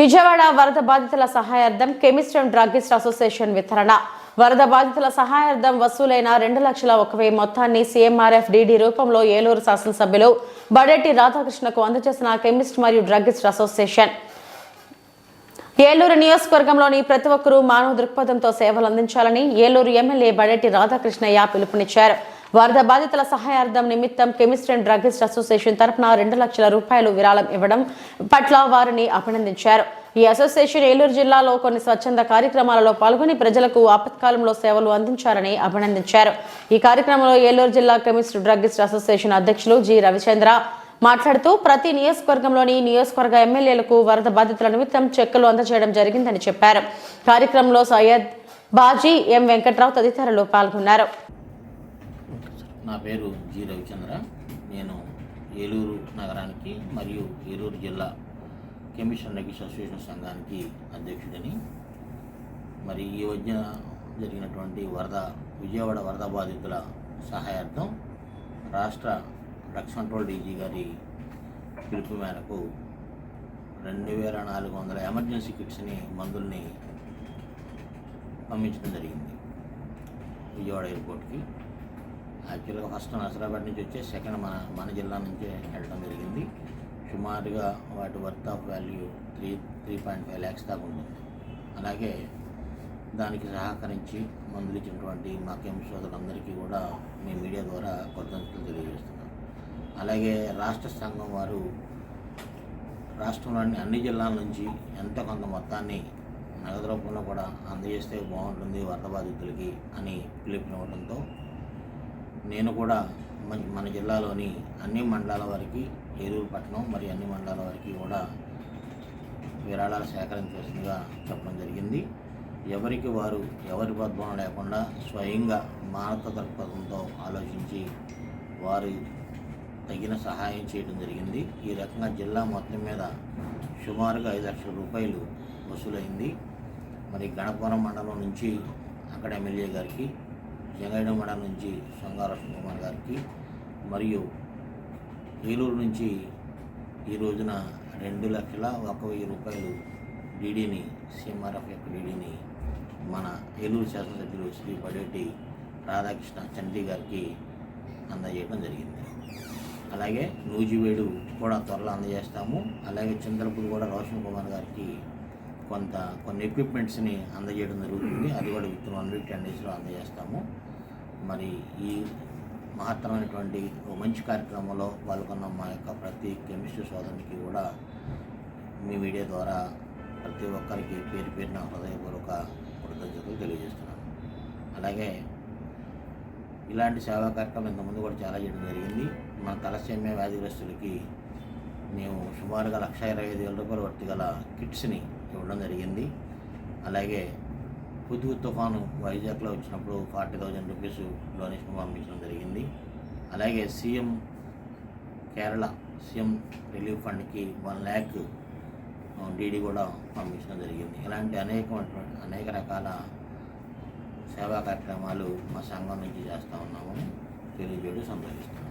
విజయవాడ వరద బాధితుల సహాయార్థం కెమిస్ట్ అండ్ డ్రగ్గిస్ట్ అసోసియేషన్ వితరణ. వరద బాధితుల సహాయార్థం వసూలైన రెండు లక్షల ఒక వెయ్యి మొత్తాన్ని సీఎంఆర్ఎఫ్ డిడి రూపంలో ఏలూరు శాసనసభ్యులు బడెట్టి రాధాకృష్ణకు అందజేసిన కెమిస్ట్ మరియు డ్రగ్గిస్ట్ అసోసియేషన్. ఏలూరు నియోజకవర్గంలోని ప్రతి ఒక్కరూ మానవ దృక్పథంతో సేవలు అందించాలని ఏలూరు ఎమ్మెల్యే బడెట్టి రాధాకృష్ణయ్య పిలుపునిచ్చారు. వరద బాధితుల సహాయార్థం నిమిత్తం కెమిస్ట్ అండ్ డ్రగ్గిస్ట్ అసోసియేషన్ తరపున రెండు లక్షల రూపాయలు విరాళం ఇవ్వడం పట్ల వారిని అభినందించారు. ఈ అసోసియేషన్ ఏలూరు జిల్లాలో కొన్ని స్వచ్ఛంద కార్యక్రమాలలో పాల్గొని ప్రజలకు ఆపత్కాలంలో సేవలు అందించారని అభినందించారు. ఈ కార్యక్రమంలో ఏలూరు జిల్లా కెమిస్ట్ డ్రగ్గిస్ట్ అసోసియేషన్ అధ్యక్షులు జి రవిచంద్ర మాట్లాడుతూ ప్రతి నియోజకవర్గంలోని నియోజకవర్గ ఎమ్మెల్యేలకు వరద బాధితుల నిమిత్తం చెక్కులు అందజేయడం జరిగిందని చెప్పారు. కార్యక్రమంలో సయ్యద్ బాజీ ఎం వెంకట్రావు తదితరులు పాల్గొన్నారు. నా పేరు జి రవిచంద్ర. నేను ఏలూరు నగరానికి మరియు ఏలూరు జిల్లా కెమిషన్ రెగ్యులేషన్ అసోసియేషన్ సంఘానికి అధ్యక్షుడిని. మరి ఈ మధ్య జరిగినటువంటి వరద విజయవాడ వరద బాధితుల సహాయార్థం రాష్ట్ర డ్రగ్స్ కంట్రోల్ డీజీ గారి పిలుపు మేరకు రెండు వేల నాలుగు వందల ఎమర్జెన్సీ కిట్స్ని మందుల్ని పంపించడం జరిగింది విజయవాడ ఎయిర్పోర్ట్కి. యాక్చువల్గా ఫస్ట్ నసరాబాద్ నుంచి వచ్చే సెకండ్ మన మన జిల్లా నుంచే వెళ్ళడం జరిగింది. సుమారుగా వాటి worth of value three three point five lakhs దాకా ఉంటుంది. అలాగే దానికి సహకరించి మందులు ఇచ్చినటువంటి మా కెమ్ సోదరులందరికీ కూడా మీ మీడియా ద్వారా కృతజ్ఞతలు తెలియజేస్తున్నాం. అలాగే రాష్ట్ర సంఘం వారు రాష్ట్రంలోని అన్ని జిల్లాల నుంచి ఎంతో కొంత మొత్తాన్ని నగదు రూపంలో కూడా అందజేస్తే బాగుంటుంది వరద బాధితులకి అని పిలుపునివ్వడంతో నేను కూడా మన మన జిల్లాలోని అన్ని మండలాల వారికి ఏలూరు పట్టణం మరియు అన్ని మండలాల వారికి కూడా విరాళాలు సేకరించవలసిందిగా చెప్పడం జరిగింది. ఎవరికి వారు ఎవరి పద్మం లేకుండా స్వయంగా మానవ దృక్పథంతో ఆలోచించి వారు తగిన సహాయం చేయడం జరిగింది. ఈ రకంగా జిల్లా మొత్తం మీద సుమారుగా ఐదు లక్షల రూపాయలు వసూలైంది. మరి గణపురం మండలం నుంచి అక్కడ ఎమ్మెల్యే గారికి జంగైడ నుంచి సొంగార కుమార్ గారికి మరియు ఏలూరు నుంచి ఈ రోజున రెండు లక్షల ఒక వెయ్యి రూపాయలు డీడీని సిఎంఆర్ఎఫ్ యొక్క డీడీని మన ఏలూరు శాసనసభ్యులు శ్రీ పడేటి రాధాకృష్ణ చంద్రి గారికి అందజేయడం జరిగింది. అలాగే నూజివేడు కూడా త్వరలో అందజేస్తాము. అలాగే చంద్రపూర్ కూడా రోషన్ కుమార్ గారికి కొంత కొన్ని ఎక్విప్మెంట్స్ని అందజేయడం జరుగుతుంది. అది కూడా విత్ వన్ వీక్ టెన్ డేస్లో అందజేస్తాము. మరి ఈ మహత్తరమైనటువంటి ఓ మంచి కార్యక్రమంలో పాల్గొన్న మా యొక్క ప్రతి కెమిస్ట్రీ సోదరునికి కూడా మీ మీడియా ద్వారా ప్రతి ఒక్కరికి పేరు పేరున హృదయపూర్వక కృతజ్ఞతలు తెలియజేస్తున్నాను. అలాగే ఇలాంటి సేవా కార్యక్రమం ఇంతకుముందు కూడా చాలా చేయడం జరిగింది. మన తలసేమ్య వ్యాధిగ్రస్తులకి మేము సుమారుగా లక్ష ఇరవై ఐదు వేల రూపాయల వర్తి గల కిట్స్ని ఇవ్వడం జరిగింది. అలాగే హుద్హుద్ తుఫాను వైజాగ్లో వచ్చినప్పుడు ఫార్టీ థౌజండ్ రూపీస్ డొనేషన్ పంపించడం జరిగింది. అలాగే సీఎం కేరళ సీఎం రిలీఫ్ ఫండ్కి వన్ ల్యాక్ డీడీ కూడా పంపించడం జరిగింది. ఇలాంటి అనేక అనేక రకాల సేవా కార్యక్రమాలు మా సంఘం నుంచి చేస్తూ ఉన్నామని తెలియజేయడం సంతోషిస్తున్నాం